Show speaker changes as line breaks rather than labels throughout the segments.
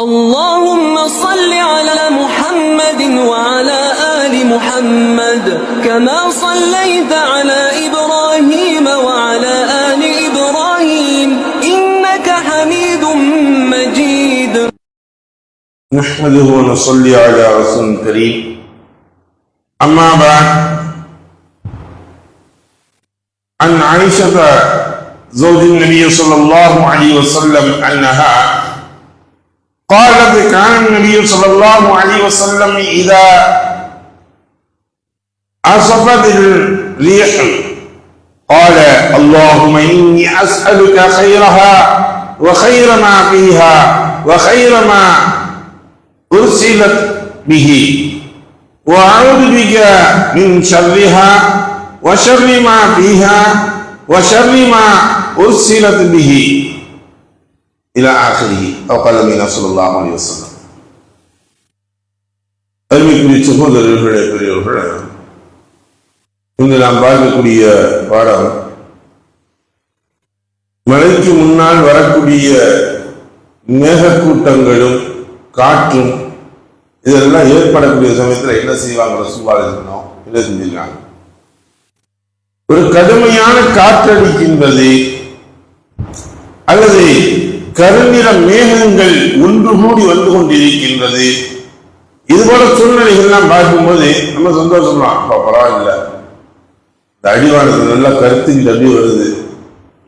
اللهم صل على محمد وعلى آل محمد كما صليت على إبراهيم وعلى آل إبراهيم إنك حميد مجيد.
نحمده ونصلي على رسول الكريم أما بعد عن عائشة زوج النبي صلى الله عليه وسلم أنها قالت كان النبي صلى الله عليه وسلم إذا أصفت الريح قال اللهم إني أسألك خيرها وخير ما فيها وخير ما أرسلت به وأعوذ بك من شرها وشر ما فيها وشر ما أرسلت به. إلى آخره أو قال النبي صلى الله عليه وسلم அருமைக்குரிய சகோதரர்களே பெரியவர்களே இன்று நாம் பார்க்கக்கூடிய பாடம் மழைக்கு முன்னால் வரக்கூடிய மேகக்கூட்டங்களும் காற்றும் இதெல்லாம் ஏற்படக்கூடிய சமயத்துல என்ன செய்வாங்க ரசூவால் இருக்கணும் என்ன செஞ்சிருக்காங்க ஒரு கடுமையான காற்றடிக்கின்றது அல்லது கருநிற மேகங்கள் ஒன்று கூடி வந்து கொண்டிருக்கின்றது. இது போல சூழ்நிலைகள்லாம் பார்க்கும்போது நம்ம சந்தோஷம்லாம் அப்பா பரவாயில்ல. இந்த அடிவானது நல்லா கருத்துக்கிட்டு அப்படி வருது.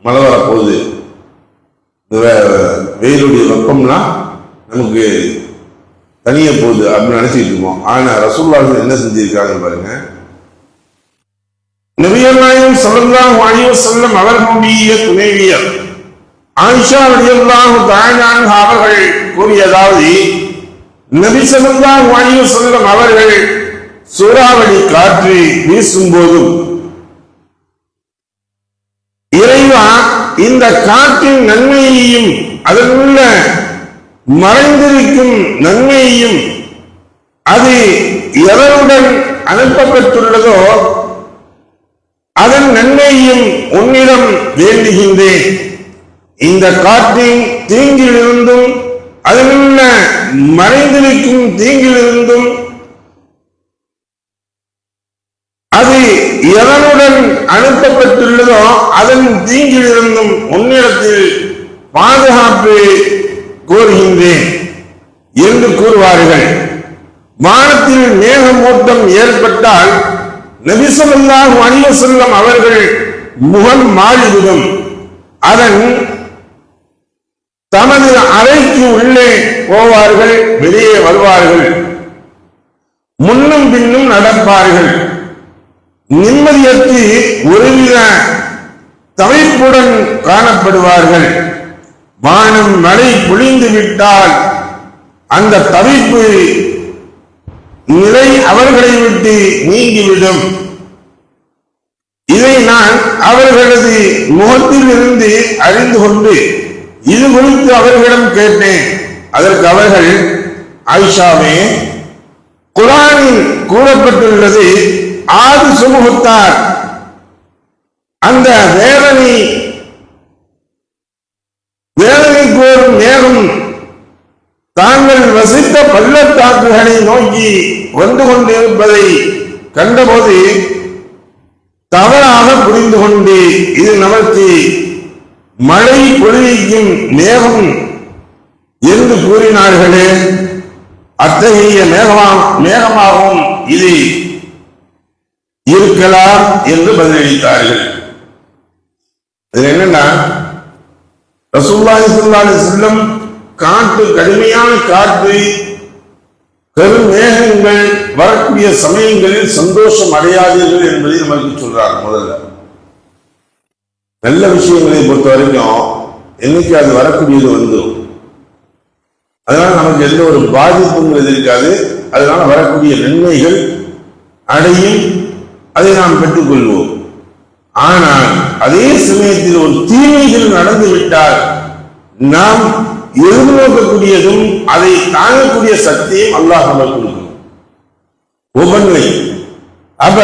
மழை வரப்போகுது. வெயிலுடைய வெப்பம்லாம் நமக்கு தனிய போகுது அப்படின்னு நினைச்சிட்டு இருக்கோம். ஆனா ரசூல்லாஹ் என்ன செஞ்சிருக்காங்க பாருங்க. நபியர் நாயகம் ஸல்லல்லாஹு அலைஹி வஸல்லம் அவர்களுடைய துணைவியர் ஆயிஷா ரலியல்லாஹு தஆலா அவர்கள் கூறியதாவது நபி ஸல்லல்லாஹு அலைஹி வஸல்லம் அவர்கள் சூறாவளி காற்று வீசும்போதும் இறைவா இந்த காற்றின் நன்மையையும் அதனுள்ள மறைந்திருக்கும் நன்மையையும் அது எவருடன் அனுப்பப்பட்டுள்ளதோ அதன் நன்மையையும் உன்னிடம் வேண்டுகின்றேன். இந்த காற்றின் தீங்கிலிருந்தும் அதில் உள்ள மறைந்திருக்கும் தீங்கிலிருந்தும் அது எவனுடன் அனுப்பப்பட்டுள்ளதோ அதன் தீங்கிலிருந்தும் உன்னிடத்தில் பாதுகாப்பு கோருகின்றேன் என்று கூறுவார்கள். வானத்தில் மேகமூட்டம் ஏற்பட்டால் நபிசல்லாஹு அலைஹி செல்லும் அவர்கள் முகம் மாறிவிடும். அதன் அறைக்கு உள்ளே போவார்கள் வெளியே வருவார்கள். முன்னும் பின்னும் நடப்பார்கள். நிம்மதியற்று ஒருவித தவிப்புடன் காணப்படுவார்கள். வானம் மழை பொழிந்து விட்டால் அந்த தவிப்பு நிலை அவர்களை விட்டு நீங்கிவிடும். இதை நான் அவர்களது முகத்தில் இருந்து அறிந்து கொண்டு இது குறித்து அவர்களிடம் கேட்டேன். அதற்கு அவர்கள் ஆயிஷாவே குரானில் கூறப்பட்டுள்ளது ஆறு சமூகத்தார். அந்த வேதனை வேதனை கோரும் மேகம் தாங்கள் வசித்த பள்ளத்தாக்குகளை நோக்கி வந்து கொண்டிருப்பதை கண்டபோது தவறாக புரிந்து கொண்டு இது நமக்கு மழை பொழியும் மேகம் என்று கூறினார்களே அத்தகைய மேகமா மேகமாகவும் இது இருக்கலாம் என்று பதிலளித்தார்கள். அது என்னன்னா ரசூல்லாஹி ஸல்லல்லாஹு செல்லம் காற்று கடுமையான காற்று பெருமேகங்கள் வரக்கூடிய சமயங்களில் சந்தோஷம் அடையாதீர்கள் என்பதை நமக்கு சொல்றார் முதல்ல. நல்ல விஷயங்களை பொறுத்த வரைக்கும் என்னைக்கு அது வரக்கூடியது வந்துடும் அதனால நமக்கு எந்த ஒரு பாதிப்புங்கிறது இருக்காது அதனால வரக்கூடிய நன்மைகள் அடையும். அதை நாம் பெற்றுக்கொள்வோம். ஆனால் அதே சமயத்தில் ஒரு தீமைகள் நடந்து விட்டால் நாம் எதிர்நோக்கக்கூடியதும் அதை தாங்கக்கூடிய சக்தியும் அல்லாஹ் நமக்கு கொடுக்கும் ஒவ்வொன்றை அப்ப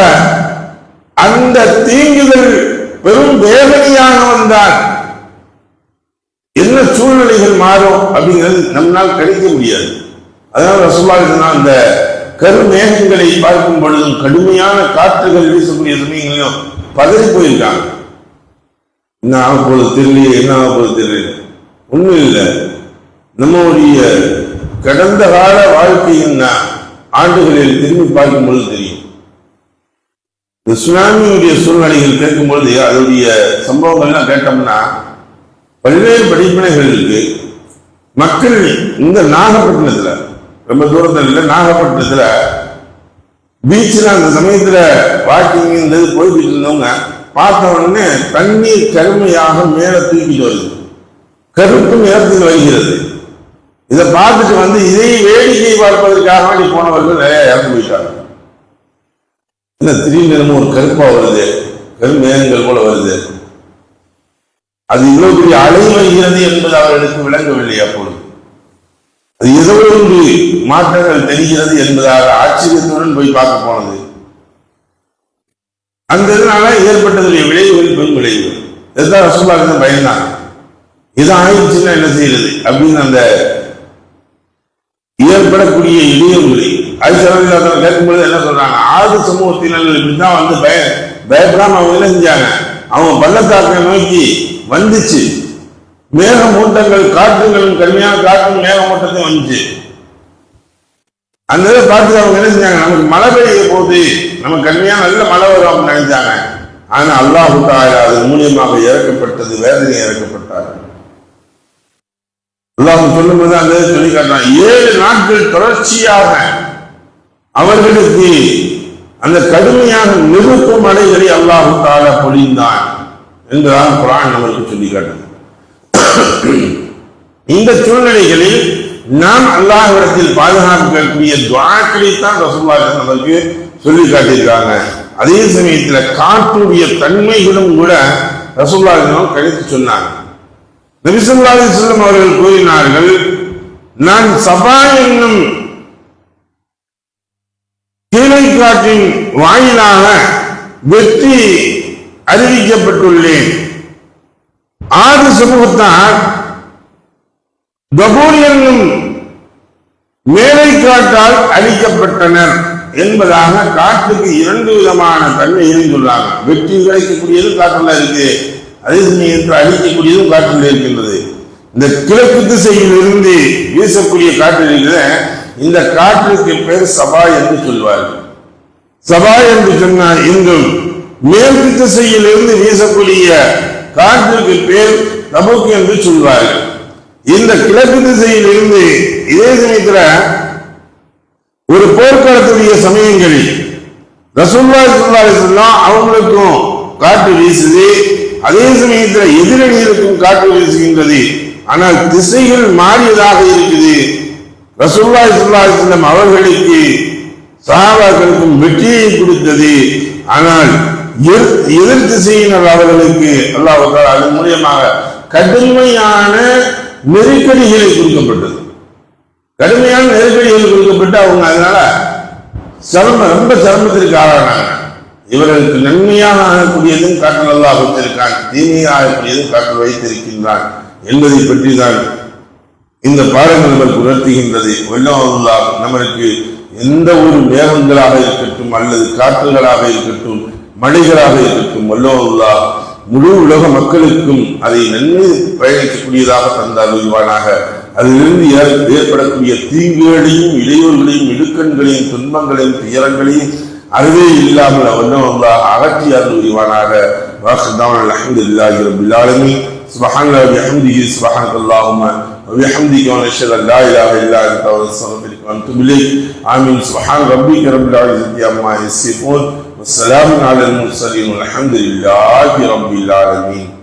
அந்த தீங்குகள் பெரும் வேதனையாக வந்தார் என்ன சூழ்நிலைகள் மாறும் அப்படிங்கிறது நம்மால் கணிக்க முடியாது. அதனால ரசூலுல்லாஹி அந்த கருமேகங்களை பார்க்கும் பொழுதும் கடுமையான காற்றுகள் வீசக்கூடிய சமயங்களிலும் பதறி போயிருக்காங்க. என்ன ஆக போகுது தெரியலையே என்ன ஆக போகுது தெரியல ஒண்ணும் இல்லை. நம்முடைய கடந்த கால வாழ்க்கையின் ஆண்டுகளில் திரும்பி பார்க்கும் பொழுது தெரியும். இந்த சுனாமியுடைய சூழ்நிலைகள் கேட்கும்பொழுது அதனுடைய சம்பவங்கள்லாம் கேட்டோம்னா பல்வேறு படிப்பினைகள் இருக்கு. மக்கள் இந்த நாகப்பட்டினத்துல ரொம்ப தூரத்தில் இல்லை நாகப்பட்டினத்துல பீச்சில் அந்த சமயத்துல வாக்கிங் இருந்தது போய்கிட்டு இருந்தவங்க பார்த்த உடனே தண்ணீர் கருமையாக மேலே தூக்கிட்டு வருது. கருப்பு நிறத்தில் வருகிறது இதை பார்த்துட்டு வந்து இதை வேடிக்கை பார்ப்பதற்காக வேண்டி போனவர்கள் நிறைய இறந்து போயிட்டாங்க. என்ன திடீர்னு ஒரு கருப்பா வருது. கருமேகங்கள் போல வருது. அது இவ்வளவு பெரிய அலை வருகிறது என்பது அவர்களுக்கு விளங்கவில்லை அப்பொழுது அது ஏதோ ஒரு மாற்றங்கள் தெரிகிறது என்பதாக ஆச்சரியத்துடன் போய் பார்க்க போனது. அந்த இதனால ஏற்பட்டதுடைய விளைவுகள் பெரும் விளைவுகள் இதுதான் ரசூலாக பயந்தாங்க? இது ஆயிடுச்சுன்னா என்ன செய்யறது? அப்படின்னு அந்த ஏற்படக்கூடிய இடையூறுகளை ஆயிஷா கேட்கும்போது என்ன சொல்றாங்க? ஆறு சமூகத்தினர் இப்படிதான் வந்து பய பயப்படாம அவங்க என்ன செஞ்சாங்க? அவங்க பள்ளத்தாக்கை நோக்கி வந்துச்சு. மேக மூட்டங்கள் காற்றுகளும் கடுமையான காற்றும் மேக மூட்டத்தையும் வந்துச்சு. அந்த இதை பார்த்து அவங்க என்ன செஞ்சாங்க? நமக்கு மழை பெய்ய போகுது. நமக்கு கடுமையா நல்ல மழை வரும் அப்படின்னு நினைச்சாங்க. ஆனா அல்லாஹு தாலா அது மூலியமாக இறக்கப்பட்டது வேதனை இறக்கப்பட்டார். அல்லாஹ் சொல்லும்போது அந்த இதை சொல்லி காட்டுறான். ஏழு நாட்கள் தொடர்ச்சியாக அவர்களுக்கு அந்த கடுமையான நிறுத்தும் மலைகளை அல்லாஹு தால பொழிந்தான் என்றுதான் குரான் நமக்கு சொல்லி காட்டும் இந்த சூழ்நிலைகளில் நாம் அல்லாஹ்விடத்தில் பாதுகாக்கக்கூடிய துவாக்களை தான் ரசூல்லா நமக்கு சொல்லி காட்டியிருக்காங்க அதே சமயத்தில் காற்றுடைய தன்மைகளும் கூட ரசூல்லா கணித்து சொன்னாங்க. நபிசுல்லா செல்லம் அவர்கள் கூறினார்கள் நான் சபா என்னும் கீழை காற்றின் வாயிலாக வெற்றி அறிவிக்கப்பட்டுள்ளேன். ஆறு சமூகத்தார் கபூர் மேலை காட்டால் அழிக்கப்பட்டனர் என்பதாக காட்டுக்கு இரண்டு விதமான தன்மை இருந்துள்ளாங்க வெற்றி கிடைக்கக்கூடியதும் காற்றுல இருக்கு. அதே சமயத்தில் அழிக்கக்கூடியதும் காற்றுல இருக்கின்றது. இந்த கிழக்கு திசையில் இருந்து வீசக்கூடிய காற்று இருக்கிற இந்த காற்றுக்கு பேர் சபா என்று சொல்வார்கள். சபா என்று சொன்னால் இன்றும் மேற்கு திசையில் இருந்து வீசக்கூடிய காற்றுக்கு பேர் தபுக் என்று சொல்வார்கள். இந்த கிழக்கு திசையில் இருந்து இதே சமயத்துல ஒரு போர்க்களத்துடைய சமயங்களில் ரசூல்லா ஸல்லல்லாஹு அவங்களுக்கும் காற்று வீசுது. அதே சமயத்தில் எதிரணிகளுக்கும் காற்று வீசுகின்றது. ஆனால் திசைகள் மாறியதாக இருக்குது. ரசுல்லா ஸல்லல்லாஹு அவர்களுக்கு சஹாபாக்களுக்கும் வெற்றியை கொடுத்தது. ஆனால் எதிர் எதிர் திசையினர் அவர்களுக்கு அல்லாஹ் அதன் மூலியமாக கடுமையான நெருக்கடிகளை கொடுக்கப்பட்டது. கடுமையான நெருக்கடிகள் கொடுக்கப்பட்டு அவங்க அதனால சிரமம் ரொம்ப சிரமத்திற்கு ஆளானாங்க. இவர்களுக்கு நன்மையாக ஆகக்கூடியதும் காற்றல் அல்லாஹ் வைத்திருக்கான் தீமையாக ஆகக்கூடியதும் காற்றல் வைத்திருக்கின்றான் என்பதை பற்றி தான் இந்த பாடங்கள் புரட்டுகின்றது வல்லவர்களால் நம்மளுக்கு எந்த ஒரு வேகங்களாக இருக்கட்டும் அல்லது காற்றுகளாக இருக்கட்டும் மழைகளாக இருக்கட்டும் வல்லவர்களா முழு உலக மக்களுக்கும் அதை நன்மை பயணிக்கக்கூடியதாக தந்தார் உருவானாக அதிலிருந்து ஏற்படக்கூடிய தீங்குகளையும் இடையூறுகளையும் இடுக்கண்களையும் துன்பங்களையும் துயரங்களையும் அறவே இல்லாமல் வல்லவர்களா அகற்றியார் உருவானாக வாசதாமல் அஹமது இல்லாஹி ரபுல்லாலுமே சுபஹான் அஹமதிஹி சுபஹான் அல்லாஹுமா وبحمدك ونشهد أن لا إله إلا أنت ونستغفرك ونتوب إليك. آمين. سبحان ربك رب العزة عما يصفون والسلام على المرسلين والحمد لله رب العالمين.